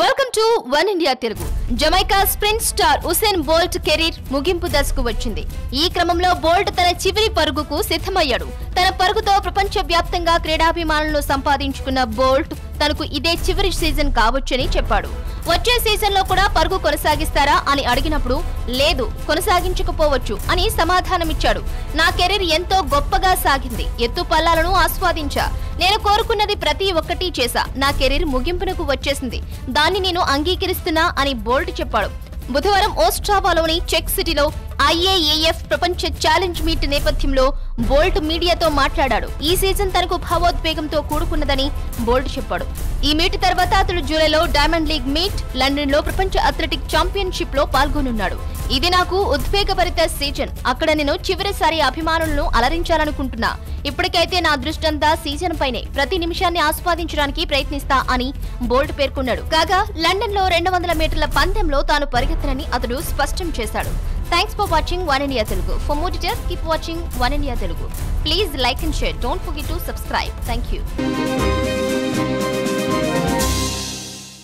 Welcome to one India Telugu Jamaica sprint star Usain Bolt career ముగింపు దశకు వచ్చింది ఈ క్రమంలో బోల్ట్ తన చివరి పరుగుకు సిద్ధమయ్యాడు తన పరుగుతో ప్రపంచవ్యాప్తంగా క్రీడాభిమానులను సంపాదించుకున్న బోల్ట్ తనకు ఇదే చివరి సీజన్ కావచ్చని చెప్పాడు వచ్చే సీజన్లో కూడా పరుగు కొనసాగిస్తారా అని అడిగినప్పుడు లేదు కొనసాగించకపోవచ్చు అని సమాధానమిచ్చాడు నా కెరీర్ ఎంతో గొప్పగా సాగింది ఎత్తు పల్లాలను ఆస్వాదించా నేను కోరుకున్నది ప్రతి ఒక్కటి చేశా నా కెరీర్ ముగింపునకు వచ్చేసింది దాన్ని నేను అంగీకరిస్తున్నా అని బోల్ట్ చెప్పాడు బుధవారం ఓస్ట్రావాలోని చెక్ సిటీలో ఐఏఏఎఫ్ ప్రపంచ ఛాలెంజ్ మీట్ నేపథ్యంలో బోల్ట్ మీడియాతో మాట్లాడాడు ఈ సీజన్ తనకు భావోద్వేగంతో కూడుకున్నదని బోల్ట్ చెప్పాడు ఈ మీట్ తర్వాత అతడు జూలైలో డైమండ్ లీగ్ మీట్ లండన్ లో ప్రపంచ అథ్లెటిక్ ఛాంపియన్షిప్ లో పాల్గొనున్నాడు ఇది నాకు ఉద్వేగభరిత సీజన్ అక్కడ నేను చివరిసారి అభిమానులను అలరించాలనుకుంటున్నా ఇప్పటికైతే నా దృష్టంతా సీజన్ పైనే ప్రతి నిమిషాన్ని ఆస్వాదించడానికి ప్రయత్నిస్తా అని బోల్ట్ పేర్కొన్నాడు కాగా లండన్ లో రెండు వందల మీటర్ల పందెంలో తాను పరిగెత్తనని అతడు స్పష్టం చేశాడు Thanks for watching One India Telugu. For more details, keep watching One India Telugu. Please like and share. Don't forget to subscribe. Thank you.